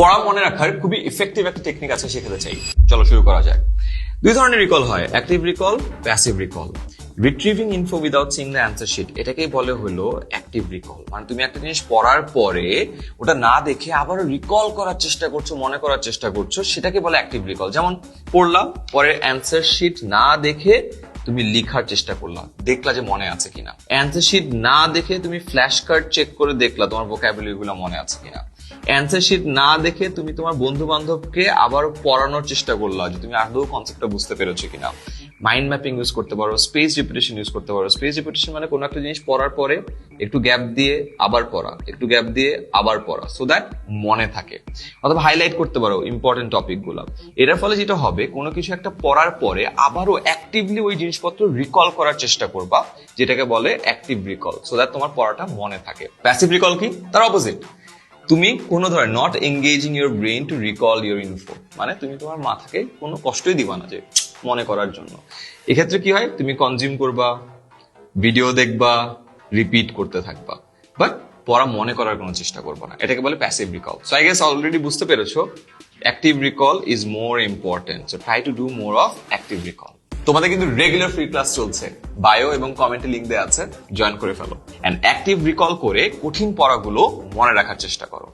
পড়া মনে রাখার খুবই ইফেক্টিভ একটা টেকনিক আছে শেখাতে চাই। চলো শুরু করা যাক। দুই ধরনের রিকল হয় active recall passive recall retrieving info without seeing the answer sheet এটাকেই বলে হলো অ্যাক্টিভ রিকল মানে তুমি একটা জিনিস পড়ার পরে ওটা না দেখে আবারও রিকল করার চেষ্টা করছ, মনে করার চেষ্টা করছ, সেটাকে বলে অ্যাক্টিভ রিকল যেমন, পড়লাম, পরে অ্যান্সার শিট না দেখে তুমি লিখার চেষ্টা করলা, দেখলা যে মনে আছে কিনা। অ্যান্সার শিট না দেখে তুমি ফ্ল্যাশ কার্ড চেক করে দেখলা তোমার ভোকাবুলারি গুলো মনে আছে কিনা। অ্যান্সার শিট না দেখে তুমি তোমার বন্ধু বান্ধবকে আবার পড়ানোর চেষ্টা করলা যে তুমি আদৌ কনসেপ্টটা বুঝতে পেরেছ কিনা। মাইন্ড ম্যাপিং ইউজ করতে পারো স্পেস রিপিটেশন ইউজ করতে পারো। স্পেস রিপিটেশন মানে কোনো একটা জিনিস পড়ার পরে একটু গ্যাপ দিয়ে আবার পড়া, একটু গ্যাপ দিয়ে আবার পড়া সো দ্যাট মনে থাকে। অথবা হাইলাইট করতে পারো ইম্পর্টেন্ট টপিকগুলো। এটার ফলে যেটা হবে, কোনো কিছু একটা পড়ার পরে আবারও অ্যাক্টিভলি ওই জিনিসপত্র রিকল করার চেষ্টা করবা, যেটাকে বলে অ্যাক্টিভ রিকল সো দ্যাট তোমার পড়াটা মনে থাকে। প্যাসিভ রিকল কি? তার অপোজিট তুমি কোনো ধর not engaging your brain to recall your info মানে তুমি তোমার মাথাকে কোনো কষ্টই দিবা না যে মনে করার জন্য। এক্ষেত্রে কি হয়? তুমি কনজিউম করবা ভিডিও দেখবা রিপিট করতে থাকবা। বাট পড়া মনে করার কোনো চেষ্টা করব না। এটাকে বলে passive recall so I guess already বুঝতে পেরেছ active recall is more important so try to do more of active recall তোমাদের কিন্তু রেগুলার ফ্রি ক্লাস চলছে। বায়ো এবং কমেন্টে লিঙ্ক দেওয়া আছে। জয়েন করে ফেলো। এন্ড অ্যাক্টিভ রিকল করে কঠিন পড়াগুলো মনে রাখার চেষ্টা করো।